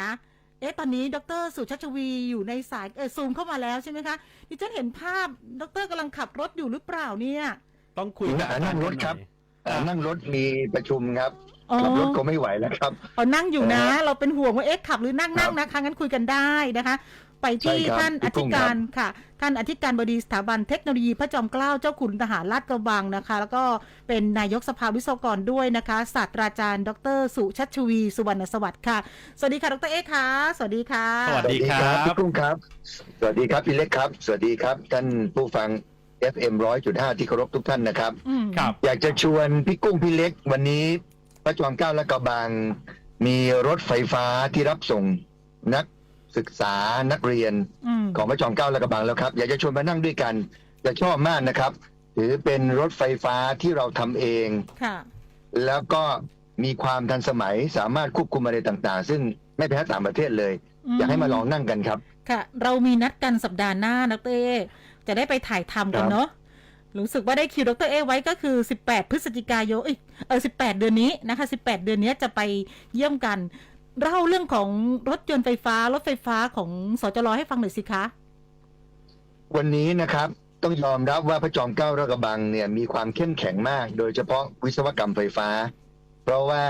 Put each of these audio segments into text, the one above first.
นะเอ๊ะตอนนี้ดรสุชัชวีอยู่ในสายเออซูมเข้ามาแล้วใช่ไหมคะดิฉันเห็นภาพดรกำลังขับรถอยู่หรือเปล่าเนี่ยต้องคุยกับอาจารย์นั่งรถครับหน่อยอ่านั่งรถมีประชุมครับอ๋อขับรถก็ไม่ไหวแล้วครับ เอานั่งอยู่นะเออเราเป็นห่วงว่าเอ๊ะขับหรือนั่งครันั่บงนะคะงั้นคุยกันได้นะคะ ไปที่ใช่ครับท่านอพี่กุ้ธิงการครับค่ะ ท่านอธิการบดีสถาบันเทคโนโลยีพระจอมเกล้าเจ้าขุนทหารลาดกระบังนะคะ แล้วก็เป็นนายกสภาวิศวกรด้วยนะคะศาสตราจารย์ ดร สุชัชวี สุวรรณสวัสดิ์ค่ะ สวัสดีค่ะดรเอ๊ะค่ะ สวัสดีค่ะ สวัสดี ครับ พี่กุ้งครับ สวัสดีครับพี่เล็กครับ สวัสดีครับ ท่านผู้ฟัง FM 100.5ที่เคารพทุกท่านนะครับ อืมครับ อยากจะชวนพี่กุ้งพี่เล็ก วันนี้พระจอมเกล้าและกระบัง มีรถไฟฟ้าที่รับส่งนัก ศึกษานักเรียนอืมของพระจอมเกล้าและกระบังแล้วครับ อยากจะชวนมานั่งด้วยกันจะชอบมากนะครับ ถือเป็นรถไฟฟ้าที่เราทำเอง ค่ะ แล้วก็มีความทันสมัยสามารถควบคุมอะไรต่าง ๆ ซึ่งไม่แพ้ต่างประเทศเลย อยากให้มาลองนั่งกันครับ ค่ะ เรามีนัดกันสัปดาห์หน้าดรเอจะได้ไปถ่ายทำกันครับ เนาะรู้สึกว่าได้คิวดรเอไว้ก็คือ 18 พฤศจิกายนเอยเออ18 เดือนนี้นะคะ 18 เดือนนี้จะไปเยี่ยมกัน เล่าเรื่องของรถยนต์ไฟฟ้า รถไฟฟ้าของสจรให้ฟังหน่อยสิคะ วันนี้นะครับต้องยอมรับว่าพระจอมเกล้าและกระบังเนี่ยมีความเข้มแข็งมาก โดยเฉพาะวิศวกรรมไฟฟ้า เพราะว่า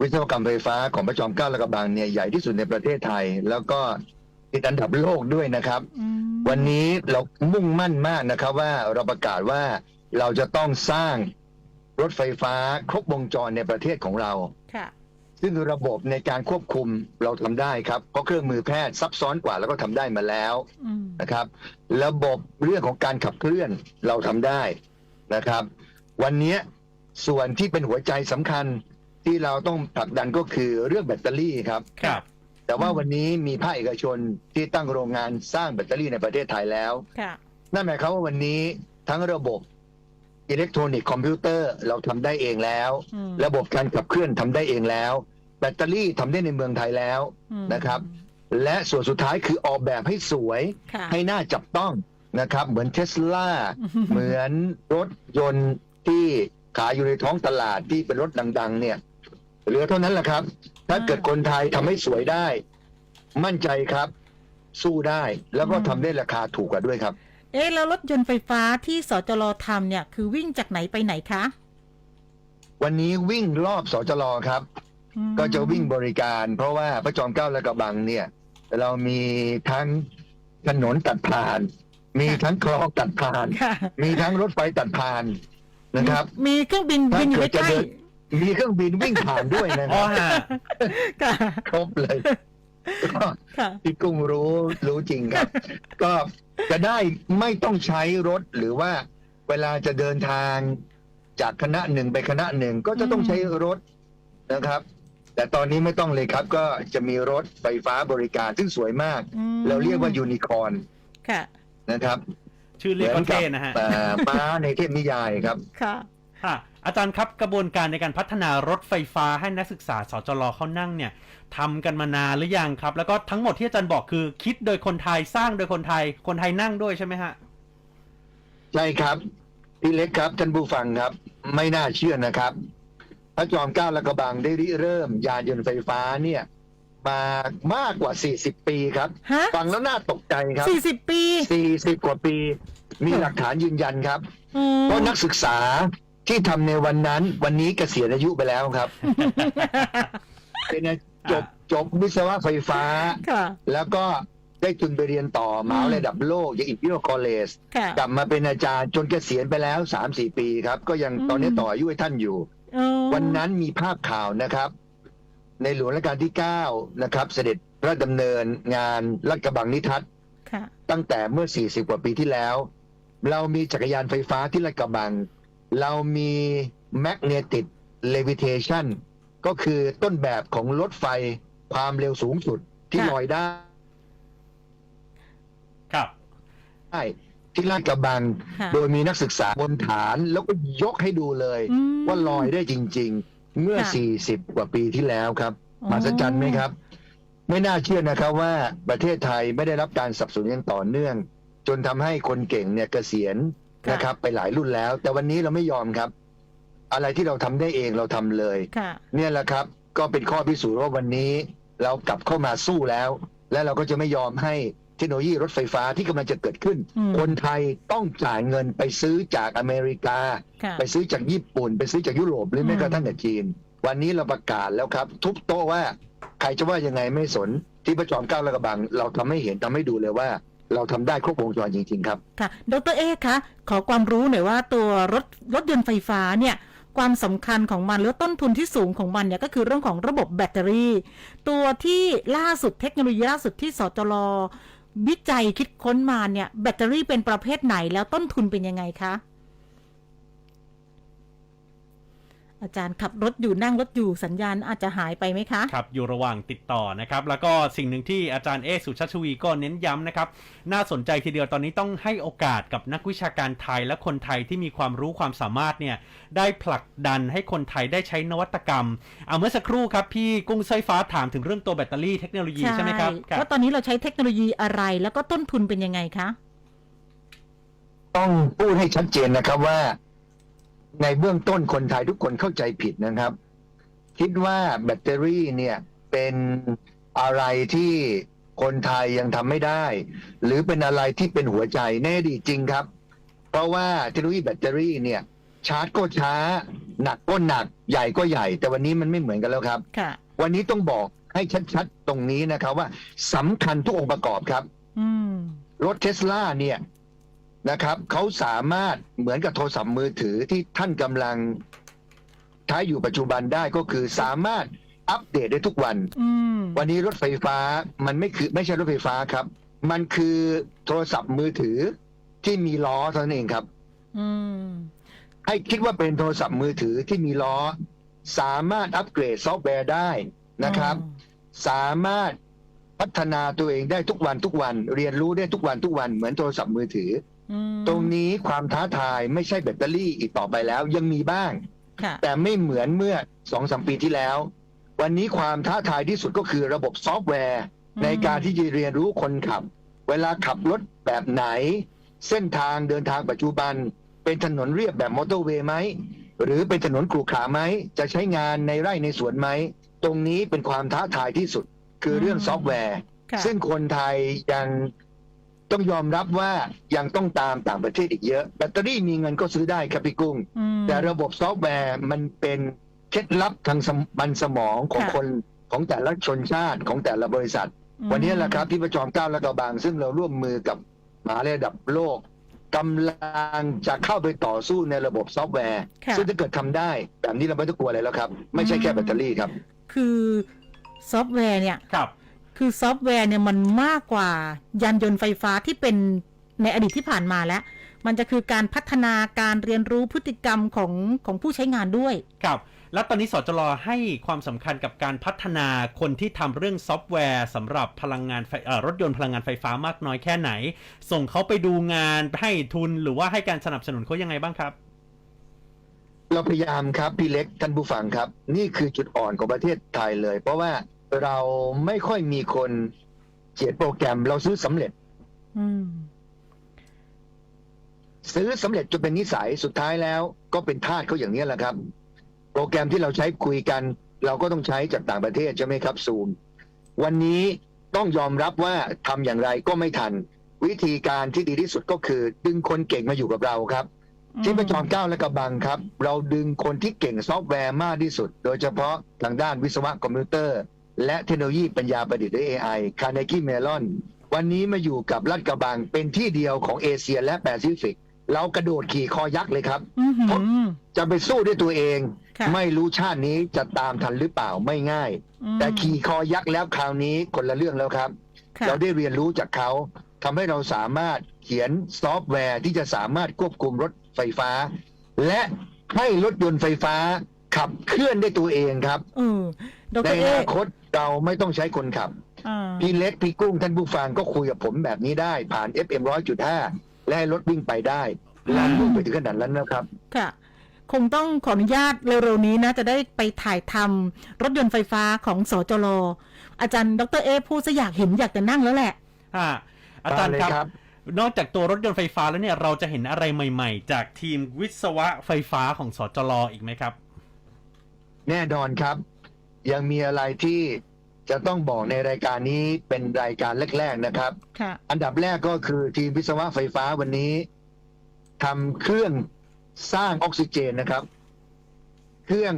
วิศวกรรมไฟฟ้าของพระจอมเกล้าและกระบังเนี่ยใหญ่ที่สุดในประเทศไทย แล้วก็ติดอันดับโลกด้วยนะครับอืมวันนี้เรามุ่งมั่นมากนะครับว่าเราประกาศว่าเราจะต้องสร้างรถไฟฟ้าครบวงจรในประเทศของเราค่ะ ซึ่งระบบในการควบคุมเราทำได้ครับ เพราะเครื่องมือแพทย์ซับซ้อนกว่าแล้วก็ทำได้มาแล้วอืมนะครับ ระบบเรื่องของการขับเคลื่อนเราทำได้นะครับ วันนี้ส่วนที่เป็นหัวใจสำคัญที่เราต้องผลักดันก็คือเรื่องแบตเตอรี่ครับครับ แต่ว่าวันนี้มีภาคเอกชนที่ตั้งโรงงานสร้างแบตเตอรี่ในประเทศไทยแล้วค่ะนั่นหมายความว่าวันนี้ทั้งระบบอิเล็กทรอนิกส์คอมพิวเตอร์เราทำได้เองแล้วอืมระบบการขับเคลื่อนทำได้เองแล้ว แบตเตอรี่ทำได้ในเมืองไทยแล้วอืมนะครับ และส่วนสุดท้ายคือออกแบบให้สวยค่ะให้น่าจับต้องนะครับ เหมือนเทสลาอืมเหมือนรถยนต์ที่ขายอยู่ในท้องตลาดที่เป็นรถดัง ๆ เนี่ยเหลือเท่านั้นแหละครับ ถ้าเกิดคนไทยทำให้สวยได้ มั่นใจครับ สู้ได้แล้วก็ทำได้ราคาถูกกว่าด้วยครับ เอ๊ะแล้วรถยนต์ไฟฟ้าที่สจรทำเนี่ย คือวิ่งจากไหนไปไหนคะ วันนี้วิ่งรอบสจรครับอืม ก็จะวิ่งบริการ เพราะว่าพระจอมเกล้าและกระบังเนี่ย เรามีทั้งถนนตัดผ่าน มีทั้งคลองตัดผ่าน ค่ะ มีทั้งรถไฟตัดผ่านนะครับมีเครื่องบินถ้าบินอยู่เกิดจะใกล้เดินมีเครื่องบินวิ่งผ่านด้วยนะคอ๋อรับฮะ ๆค่ะครบเลยก็ค่ะ พี่กุ้งรู้รู้จริงครับ ก็จะได้ไม่ต้องใช้รถหรือว่าเวลาจะเดินทางจากคณะหนึ่งไปคณะหนึ่งก็จะต้องใช้รถนะครับ แต่ตอนนี้ไม่ต้องเลยครับ ก็จะมีรถไฟฟ้าบริการซึ่งสวยมาก อืมเราเรียกว่ายูนิคอร์นค่ะ นะครับชื่อเรียกก็เท่นะฮะเอ่อม้าในเทพนิยายครับ ค่ะค่ะอาจารย์ครับกระบวนการในการพัฒนารถไฟฟ้าให้นักศึกษาสจรเขานั่งเนี่ยทำกันมานานหรือยังครับ แล้วก็ทั้งหมดที่อาจารย์บอกคือ คิดโดยคนไทยสร้างโดยคนไทย คนไทยนั่งด้วยใช่ไหมฮะ ใช่ครับ พี่เล็กครับท่านผู้ฟังครับ ไม่น่าเชื่อนะครับ พระจอมเกล้าและกระบังได้ริเริ่มยานยนต์ไฟฟ้าเนี่ยมามากกว่า 40 ปีครับ ฮะ ฟังแล้วน่าตกใจครับ สี่สิบปี40 กว่าปี มีหลักฐานยืนยันครับ อืม เพราะนักศึกษาที่ทำในวันนั้นวันนี้เกษียณอายุไปแล้วครับ เป็นจบจบวิศวะไฟฟ้า ค่ะ แล้วก็ได้ทุนไปเรียนต่อมหาวิทยาลัยระดับโลกอย่างอิมพีเรียลคอลเลจค่ะ กลับมาเป็นอาจารย์จนเกษียณไปแล้วสามสี่ปีครับ ก็ยังอืมตอนนี้ต่ออายุให้ท่านอยู่เออ วันนั้นมีภาพข่าวนะครับ ในหลวงรัชกาลที่เก้านะครับ เสด็จพระดำเนินงานรัดกระบังนิทัศน์ค่ะตั้งแต่เมื่อ 40 กว่าปีที่แล้ว เรามีจักรยานไฟฟ้าที่รัดกระบัง เรามี magnetic levitation ก็คือต้นแบบของรถไฟความเร็วสูงสุดที่ค่ะลอยได้ ครับได้ ที่ลาดกระบัง ค่ะโดยมีนักศึกษาบนฐานแล้วก็ยกให้ดูเลย อืม ว่าลอยได้จริง ๆ เมื่อ ค่ะ 40 กว่าปีที่แล้วครับอ๋อมหัศจรรย์ไหมครับ ไม่น่าเชื่อนะครับว่าประเทศไทยไม่ได้รับการสนับสนุนอย่างต่อเนื่อง จนทำให้คนเก่งเนี่ยเกษียณนะครับ ไปหลายรุ่นแล้ว แต่วันนี้เราไม่ยอมครับ อะไรที่เราทำได้เองเราทำเลย ค่ะ เนี่ยแหละครับก็เป็นข้อพิสูจน์ว่าวันนี้เรากลับเข้ามาสู้แล้ว และเราก็จะไม่ยอมให้เทคโนโลยีรถไฟฟ้าที่กำลังจะเกิดขึ้น อืมคนไทยต้องจ่ายเงินไปซื้อจากอเมริกา ค่ะไปซื้อจากญี่ปุ่น ไปซื้อจากยุโรปหรือแม้กระทั่งจากจีน วันนี้เราประกาศแล้วครับ ทุบโต๊ะว่า ใครจะว่ายังไงไม่สนที่พระจอมเกล้าและกระบัง เราทำให้เห็นทำให้ดูเลยว่า เราทำได้ครบวงจรจริงๆครับ ค่ะ ดรเอกคะ ขอความรู้หน่อยว่าตัวรถรถยนต์ไฟฟ้าเนี่ย ความสำคัญของมันหรือต้นทุนที่สูงของมันเนี่ยก็คือเรื่องของระบบแบตเตอรี่ ตัวที่ล่าสุดเทคโนโลยีล่าสุดที่สจล วิจัยคิดค้นมาเนี่ย แบตเตอรี่เป็นประเภทไหนแล้วต้นทุนเป็นยังไงคะ อาจารย์ขับรถอยู่นั่งรถอยู่สัญญาณอาจจะหายไปไหมคะ ครับ อยู่ระหว่างติดต่อนะครับ แล้วก็สิ่งหนึ่งที่อาจารย์เอสุชัชวีก็เน้นย้ำนะครับ น่าสนใจทีเดียวตอนนี้ต้องให้โอกาสกับนักวิชาการไทยและคนไทยที่มีความรู้ความสามารถเนี่ยได้ผลักดันให้คนไทยได้ใช้นวัตกรรมเอาเมื่อสักครู่ครับพี่กุ้งสายฟ้าถามถึงเรื่องตัวแบตเตอรี่เทคโนโลยีใช่ไหมครับครัว่าบตอนนี้เราใช้เทคโนโลยีอะไรแล้วก็ต้นทุนเป็นยังไงคะ ต้องพูดให้ชัดเจนนะครับว่า ในเบื้องต้นคนไทยทุกคนเข้าใจผิดนะครับ คิดว่าแบตเตอรี่เนี่ยเป็นอะไรที่คนไทยยังทำไม่ได้ หรือเป็นอะไรที่เป็นหัวใจแน่ดีตจริงครับ เพราะว่าเทคโนโลยีแบตเตอรี่เนี่ย ชาร์จก็ช้า หนักก็หนักใหญ่ก็ใหญ่ แต่วันนี้มันไม่เหมือนกันแล้วครับ ค่ะ วันนี้ต้องบอกให้ชัดๆ ตรงนี้นะครับว่าสำคัญทุกองค์ประกอบครับ อืม รถเทสลาเนี่ย นะครับเขาสามารถเหมือนกับโทรศัพท์มือถือที่ท่านกำลังใช้อยู่ปัจจุบันได้ก็คือสามารถอัปเดตได้ทุกวัน อืมวันนี้รถไฟฟ้ามันไม่คือไม่ใช่รถไฟฟ้าครับ มันคือโทรศัพท์มือถือที่มีล้อเท่านั้นเองครับ อืมให้คิดว่าเป็นโทรศัพท์มือถือที่มีล้อ สามารถอัปเกรดซอฟต์แวร์ได้นะครับ สามารถพัฒนาตัวเองได้ทุกวันทุกวัน เรียนรู้ได้ทุกวันทุกวันเหมือนโทรศัพท์มือถืออืม ตรงนี้ความท้าทายไม่ใช่แบตเตอรี่อีกต่อไปแล้วยังมีบ้างค่ะแต่ไม่เหมือนเมื่อสองสมปีที่แล้ว วันนี้ความท้าทายที่สุดก็คือระบบซอฟต์แวร์อืมในการที่จะเรียนรู้คนขับ เวลาขับรถแบบไหน เส้นทางเดินทางปัจจุบัน เป็นถนนเรียบแบบมอเตอร์เวย์ไหม หรือเป็นถนนกรุขระไหม จะใช้งานในไร่ในสวนไหม ตรงนี้เป็นความท้าทายที่สุดคือเรื่องซอฟต์แวร์ค่ะซึ่งคนไทยยัง ต้องยอมรับว่ายังต้องตามต่างประเทศอีกเยอะ แบตเตอรี่มีเงินก็ซื้อได้ครับพี่กุ้งอืมแต่ระบบซอฟต์แวร์มันเป็นเคล็ดลับทางสมบันสมองของค่ะคนของแต่ละชนชาติของแต่ละบริษัทอืมวันนี้แหละครับที่ประจอมเกล้าและกระบังซึ่งเราร่วมมือกับมหาวิทยาลัยระดับโลกกำลังจะเข้าไปต่อสู้ในระบบซอฟต์แวร์ค่ะซึ่งถ้าเกิดทำได้ แบบนี้เราไม่ต้องกลัวอะไรแล้วครับ ไม่ใช่แค่แบตเตอรี่ครับ คือซอฟต์แวร์เนี่ยครับ คือซอฟต์แวร์เนี่ยมันมากกว่ายานยนต์ไฟฟ้าที่เป็นในอดีตที่ผ่านมาแล้ว มันจะคือการพัฒนาการเรียนรู้พฤติกรรมของของผู้ใช้งานด้วย ครับ แล้วตอนนี้สจลให้ความสำคัญกับการพัฒนาคนที่ทำเรื่องซอฟต์แวร์สำหรับพลังงานไฟเอ่อรถยนต์พลังงานไฟฟ้ามากน้อยแค่ไหน ส่งเขาไปดูงานให้ทุนหรือว่าให้การสนับสนุนเขายังไงบ้างครับ เราพยายามครับพี่เล็กท่านผู้ฟังครับ นี่คือจุดอ่อนของประเทศไทยเลย เพราะว่า เราไม่ค่อยมีคนเขียนโปรแกรม เราซื้อสำเร็จ อืม ซื้อสำเร็จจนเป็นนิสัยสุดท้ายแล้ว ก็เป็นทาสเขาอย่างนี้แหละครับ โปรแกรมที่เราใช้คุยกัน เราก็ต้องใช้จากต่างประเทศใช่ไหมครับซูมวันนี้ต้องยอมรับว่าทำอย่างไรก็ไม่ทัน วิธีการที่ดีที่สุดก็คือ ดึงคนเก่งมาอยู่กับเราครับ ที่ประจอมเกล้าและกระบังครับ เราดึงคนที่เก่งซอฟต์แวร์มากที่สุด โดยเฉพาะทางด้านวิศวะคอมพิวเตอร์ และเทคโนโลยีปัญญาประดิษฐ์หรือ AI คาร์เนกี้เมลอนวันนี้มาอยู่กับรัฐกระบังเป็นที่เดียวของเอเชียและแปซิฟิก เรากระโดดขี่คอยักษ์เลยครับอือหือจะไปสู้ด้วยตัวเองค่ะไม่รู้ชาตินี้จะตามทันหรือเปล่าไม่ง่ายอืมแต่ขี่คอยักษ์แล้วคราวนี้คนละเรื่องแล้วครับค่ะเราได้เรียนรู้จากเขาทำให้เราสามารถเขียนซอฟต์แวร์ที่จะสามารถควบคุมรถไฟฟ้า และให้รถยนต์ไฟฟ้า ขับเคลื่อนได้ตัวเองครับเออดในรอเอนาคตเราไม่ต้องใช้คนขับ อ่าพี่เล็กพี่กุ้งท่านผู้ฟังก็คุยกับผมแบบนี้ได้ ผ่าน FM 100.5 และให้รถวิ่งไปได้เราวิ่งไปถึงขนาดนั้นนะครับ ค่ะ คงต้องขออนุญาตเร็วๆนี้นะ จะได้ไปถ่ายทำรถยนต์ไฟฟ้าของสจลอาจารย์ดรเอพูดซะอยากเห็นอยากจะนั่งแล้วแหละ อ่าอาจารย์ได้เลยคครัรับ บ นอกจากตัวรถยนต์ไฟฟ้าแล้วเนี่ยเราจะเห็นอะไรใหม่ ๆ จากทีมวิศวะไฟฟ้าของสจลอีกไหมครับ แน่นอนครับ ยังมีอะไรที่จะต้องบอกในรายการนี้เป็นรายการแรก ๆนะครับ ค่ะอันดับแรกก็คือทีมวิศวะไฟฟ้าวันนี้ทำเครื่องสร้างออกซิเจนนะครับ เครื่อง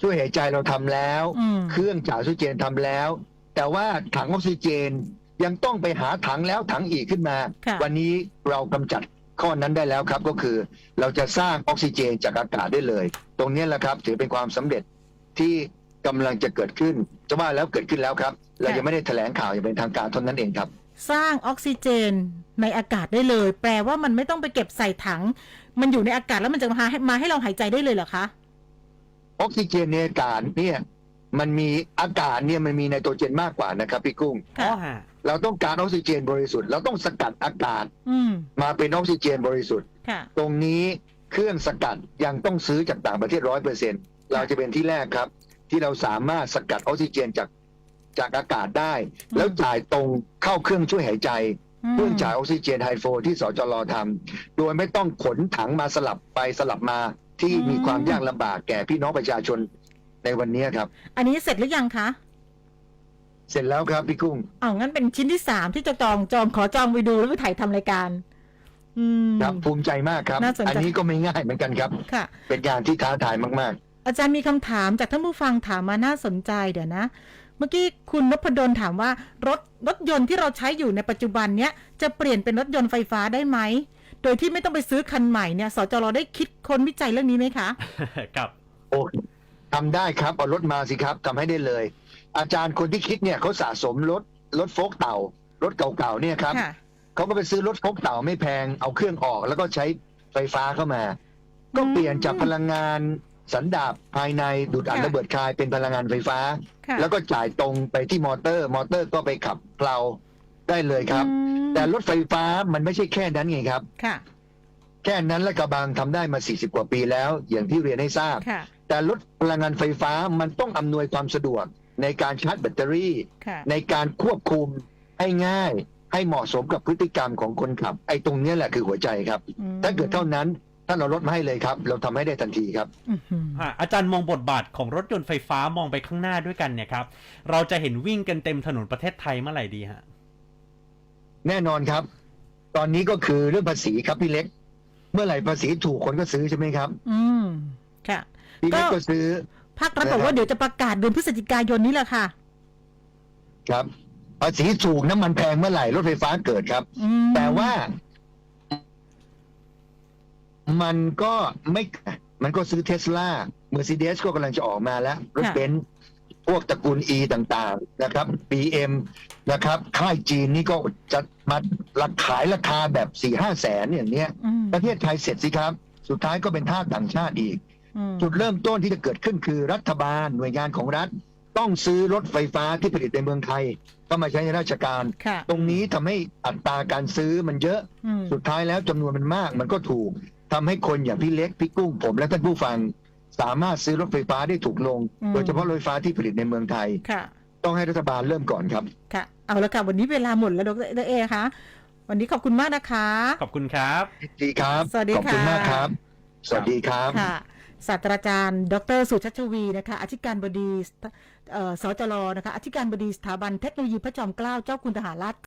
ช่วยหายใจเราทำแล้ว อืมเครื่องจ่ายออกซิเจนทำแล้ว แต่ว่าถังออกซิเจนยังต้องไปหาถังแล้วถังอีกขึ้นมา ค่ะ วันนี้เรากำจัด ข้อนั้นได้แล้วครับก็คือเราจะสร้างออกซิเจนจากอากาศได้เลย ตรงนี้แหละครับถือเป็นความสำเร็จที่กำลังจะเกิดขึ้น จะว่าแล้วเกิดขึ้นแล้วครับ เรายังไม่ได้แถลงข่าวอย่างเป็นทางการเท่านั้นเองครับ สร้างออกซิเจนในอากาศได้เลย แปลว่ามันไม่ต้องไปเก็บใส่ถัง มันอยู่ในอากาศแล้วมันจะมาให้มาให้เราหายใจได้เลยเหรอคะออกซิเจนในอากาศเนี่ย มันมีอากาศเนี่ยมันมีไนโตรเจนมากกว่านะครับพี่กุ้งค่ะอ๋อฮะเราต้องการออกซิเจนบริสุทธิ์เราต้องสกัดอากาศอืมมาเป็นออกซิเจนบริสุทธิ์ ค่ะ ตรงนี้เครื่องสกัดยังต้องซื้อจากต่างประเทศร้อยเปอร์เซ็นเราจะเป็นที่แรกครับ ที่เราสามารถสกัดออกซิเจนจากจากอากาศได้ อืม แล้วจ่ายตรงเข้าเครื่องช่วยหายใจอืมเครื่องจ่ายออกซิเจนไฮโฟที่สจรทำโดยไม่ต้องขนถังมาสลับไปสลับมาที่มีความยากลำบากแก่พี่น้องประชาชน ในวันนี้ครับ อันนี้เสร็จหรือยังคะเสร็จแล้วครับพี่กุ้งอ๋องั้นเป็นชิ้นที่สามที่จะจองจองขอจองไปดูแล้วไปถ่ายทำรายการ อืม ครับภูมิใจมากครับ น่าสนใจ อันนี้ก็ไม่ง่ายเหมือนกันครับ ค่ะ เป็นงานที่ท้าทายมากอาจารย์มีคำถามจากท่านผู้ฟังถามมาน่าสนใจเดี๋ยวนะ เมื่อกี้คุณนพดลถามว่ารถรถยนต์ที่เราใช้อยู่ในปัจจุบันเนี้ยจะเปลี่ยนเป็นรถยนต์ไฟฟ้าได้ไหม โดยที่ไม่ต้องไปซื้อคันใหม่เนี่ยสจรได้คิดค้นวิจัยเรื่องนี้ไหมคะ กับ ๆ โอ้ ทำได้ครับเอารถมาสิครับทำให้ได้เลย อาจารย์คนที่คิดเนี่ยเขาสะสมรถรถโฟกเต่ารถเก่าๆเนี่ยครับค่ะ เขาก็ไปซื้อรถโฟกเต่าไม่แพงเอาเครื่องออกแล้วก็ใช้ไฟฟ้าเข้ามา ก็เปลี่ยนจากพลังงานสันดาปภายในดูดอัดค่ะ ระเบิดคายเป็นพลังงานไฟฟ้า ค่ะแล้วก็จ่ายตรงไปที่มอเตอร์ มอเตอร์ก็ไปขับเพลาได้เลยครับ อืมแต่รถไฟฟ้ามันไม่ใช่แค่นั้นไงครับ ค่ะ แค่นั้นและกระบังทำได้มา 40 กว่าปีแล้ว อย่างที่เรียนให้ทราบค่ะแต่รถพลังงานไฟฟ้ามันต้องอำนวยความสะดวก ในการชาร์จแบตเตอรี่ค่ะในการควบคุมให้ง่าย ให้เหมาะสมกับพฤติกรรมของคนขับ ไอ้ตรงเนี้ยแหละคือหัวใจครับอืมถ้าเกิดเท่านั้นท่านเอารถมาให้เลยครับ เราทำให้ได้ทันทีครับอื้อหือฮะอาจารย์มองบทบาทของรถยนต์ไฟฟ้ามองไปข้างหน้าด้วยกันเนี่ยครับ เราจะเห็นวิ่งกันเต็มถนนประเทศไทยเมื่อไหร่ดีฮะแน่นอนครับ ตอนนี้ก็คือเรื่องภาษีครับพี่เล็ก เมื่อไหร่ภาษีถูกคนก็ซื้อใช่ไหมครับ อืมค่ะพี่เล็กก็ก็ซื้อภาครัฐนะครับบอกว่าเดี๋ยวจะประกาศเดือนพฤศจิกายนนี้แหละค่ะ ครับภาษีถูกน้ำมันแพงเมื่อไหร่รถไฟฟ้าเกิดครับอืมแต่ว่า มันก็ไม่ มันก็ซื้อเทสลาเมอร์ d เดสก็กำลังจะออกมาแล้ว รถเบนซ์ พวกตระกูล E ต่างๆนะครับ BM นะครับค่ายจีนนี่ก็จะมาราขายราคาแบบสี่ห้าแสนอย่างเนี้ย อืมประเทศไทยเสร็จสิครับ สุดท้ายก็เป็นท่าสต่างชาติอีก อืมจุดเริ่มต้นที่จะเกิดขึ้นคือรัฐบาลหน่วยงานของรัฐ ต้องซื้อรถไฟฟ้าที่ผลิตในเมืองไทยเข้ามาใช้ในราชการ ค่ะตรงนี้ทำให้อัตราการซื้อมันเยอะ อืม สุดท้ายแล้วจำนวนมันมากมันก็ถูกทำให้คนอย่างพี่เล็ก พี่กุ้งผมและท่านผู้ฟัง สามารถซื้อรถไฟฟ้าได้ถูกลง โดยเฉพาะรถไฟฟ้าที่ผลิตในเมืองไทย ค่ะ ต้องให้รัฐบาลเริ่มก่อนครับ ค่ะ เอาละค่ะวันนี้เวลาหมดแล้วดรเอคะวันนี้ขอบคุณมากนะคะ ขอบคุณครับ ดีครับ สวัสดีขอบคุณค่ะมากครับ สวัสดีครับ ค่ะศาสตราจารย์ ดร สุชัชวีนะคะอธิการบดีเอ่อสจรนะคะอธิการบดีสถาบันเทคโนโลยีพระจอมเกล้าเจ้าคุณทหารราช